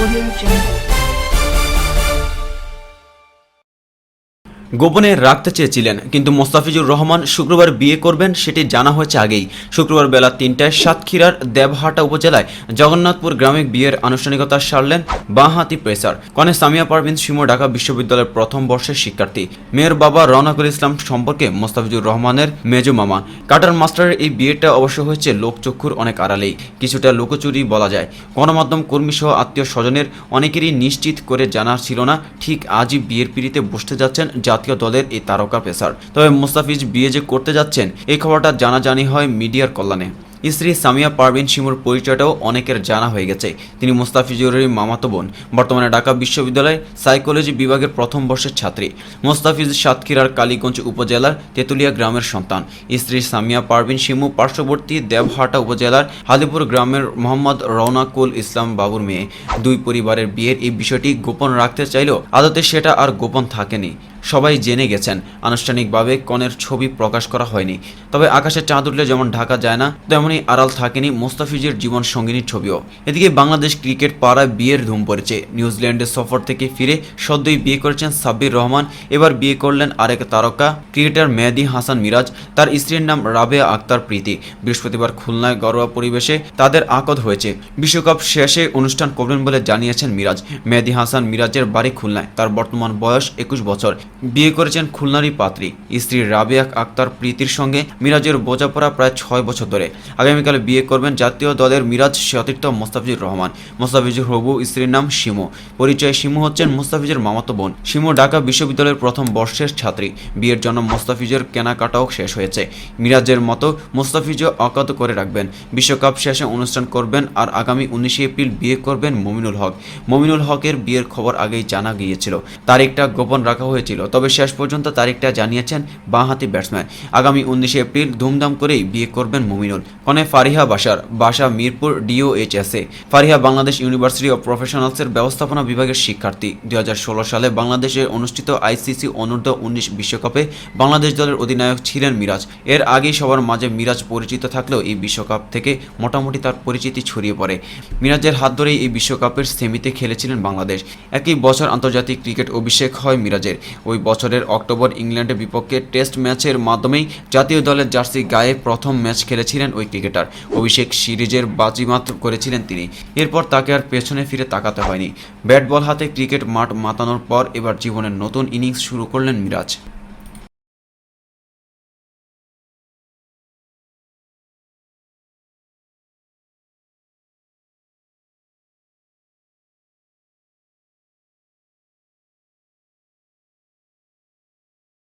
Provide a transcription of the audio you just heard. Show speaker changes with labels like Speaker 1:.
Speaker 1: Audio Jungle.
Speaker 2: গোপনে রাখতে চেয়েছিলেন, কিন্তু মোস্তাফিজুর রহমান শুক্রবার বিয়ে করবেন সেটি জানা হয়েছে আগেই। শুক্রবার বেলা তিনটায় সাতক্ষীরার দেবহাটা উপজেলায় জগন্নাথপুর গ্রামে বিয়ের আনুষ্ঠানিকতা সারলেন বাঁহাতি পেসার। কনে সামিয়া পারভিন সিমো ঢাকা বিশ্ববিদ্যালয়ের প্রথম বর্ষের শিক্ষার্থী। মেয়ের বাবা রওনাকুল ইসলাম সম্পর্কে মোস্তাফিজুর রহমানের মেজো মামা। কাটার মাস্টারের এই বিয়েটা অবশ্য হয়েছে লোকচক্ষুর অনেক আড়ালেই। কিছুটা লোকচুরি বলা যায়। গণমাধ্যম কর্মী সহ আত্মীয় স্বজনের অনেকেরই নিশ্চিত করে জানা ছিল না, ঠিক আজই বিয়ের পিড়িতে বসতে যাচ্ছেন জাতীয় দলের এই তারকা পেসার। তবে মুস্তাফিজ বিয়ে যে করতে যাচ্ছেন, এই খবরটা জানাজানি হয় মিডিয়ার কল্যাণে। স্ত্রী সামিয়া পারভিন শিমুর পরিচয়টাও অনেকের জানা হয়ে গেছে। তিনি মুস্তাফিজুরের মামাতো বোন। বর্তমানে ঢাকা বিশ্ববিদ্যালয়ের সাইকোলজি বিভাগের প্রথম বর্ষের ছাত্রী। মুস্তাফিজ সাতক্ষীরার কালীগঞ্জ উপজেলার তেতুলিয়া গ্রামের সন্তান। স্ত্রী সামিয়া পারভিন শিমু পার্শ্ববর্তী দেবহাটা উপজেলার হালিপুর গ্রামের মোহাম্মদ রওনাকুল ইসলাম বাবুর মেয়ে। দুই পরিবারের বিয়ের এই বিষয়টি গোপন রাখতে চাইলেও আদতে সেটা আর গোপন থাকেনি। সবাই জেনে গেছেন। আনুষ্ঠানিকভাবে কনের ছবি প্রকাশ করা হয়নি। তবে আকাশে চাঁদ উঠলে যেমন ঢাকা যায় না তেমনই আড়াল থাকেনি মোস্তাফিজের জীবন সঙ্গিনীর ছবিও। এদিকে বাংলাদেশ ক্রিকেট পাড়ায় বিয়ের ধুম পড়েছে। নিউজিল্যান্ডের সফর থেকে ফিরে সদ্যই বিয়ে করেছেন সাব্বির রহমান। এবার বিয়ে করলেন আরেক তারকা, ক্রিকেটার মেহেদি হাসান মিরাজ। তার স্ত্রীর নাম রাবেয়া আক্তার প্রীতি। বৃহস্পতিবার খুলনায় ঘরোয়া পরিবেশে তাদের আকদ হয়েছে। বিশ্বকাপ শেষে অনুষ্ঠান করবেন বলে জানিয়েছেন মিরাজ। মেহেদি হাসান মিরাজের বাড়ি খুলনায়। তার বর্তমান বয়স একুশ বছর। বিয়ে করেছেন খুলনারই পাত্রী। স্ত্রী রাবেয়া আক্তার প্রীতির সঙ্গে মিরাজের বোঝাপড়া প্রায় ছয় বছর ধরে। আগামীকাল বিয়ে করবেন জাতীয় দলের মিরাজ সতীর্থ মোস্তাফিজুর রহমান। মোস্তাফিজুর হবু, স্ত্রীর নাম শিমু। পরিচয় শিমু হচ্ছেন মোস্তাফিজের মামাতো বোন। শিমু ঢাকা বিশ্ববিদ্যালয়ের প্রথম বর্ষের ছাত্রী। বিয়ের জন্য মোস্তাফিজের কেনাকাটাও শেষ হয়েছে। মিরাজের মতো মোস্তাফিজও অকাত করে রাখবেন। বিশ্বকাপ শেষে অনুষ্ঠান করবেন আর আগামী উনিশে এপ্রিল বিয়ে করবেন মমিনুল হক। মমিনুল হকের বিয়ের খবর আগেই জানা গিয়েছিল। তারিখটা গোপন রাখা হয়েছিল তবে শেষ পর্যন্ত তারিখটা জানিয়েছেন বাঁহাতি ব্যাটসম্যান। আগামী উনিশে এপ্রিল ধুমধাম করেই বিয়ে করবেন মমিনুল। কনে ফারিহা বাসার বাসা মিরপুর ডিওএইচএসএ ফারিহা বাংলাদেশ ইউনিভার্সিটি অব প্রফেশনালসের ব্যবস্থাপনা বিভাগের শিক্ষার্থী। দু হাজার ষোলো সালে বাংলাদেশে অনুষ্ঠিত আইসিসি অনূর্ধ্ব উনিশ বিশ্বকাপে বাংলাদেশ দলের অধিনায়ক ছিলেন মিরাজ। এর আগেই সবার মাঝে মিরাজ পরিচিত থাকলেও এই বিশ্বকাপ থেকে মোটামুটি তার পরিচিতি ছড়িয়ে পড়ে। মিরাজের হাত ধরেই এই বিশ্বকাপের সেমিতে খেলেছিলেন বাংলাদেশ। একই বছর আন্তর্জাতিক ক্রিকেট অভিষেক হয় মিরাজের। ওই বছরের অক্টোবর ইংল্যান্ডের বিপক্ষে টেস্ট ম্যাচের মাধ্যমেই জাতীয় দলের জার্সি গায়ে প্রথম ম্যাচ খেলেছিলেন ওই ক্রিকেটার। অভিষেক সিরিজের বাজিমাত করেছিলেন তিনি। এরপর তাকে আর পেছনে ফিরে তাকাতে হয়নি। ব্যাট বল হাতে ক্রিকেট মাঠ মাতানোর পর এবার জীবনের নতুন ইনিংস শুরু করলেন মিরাজ।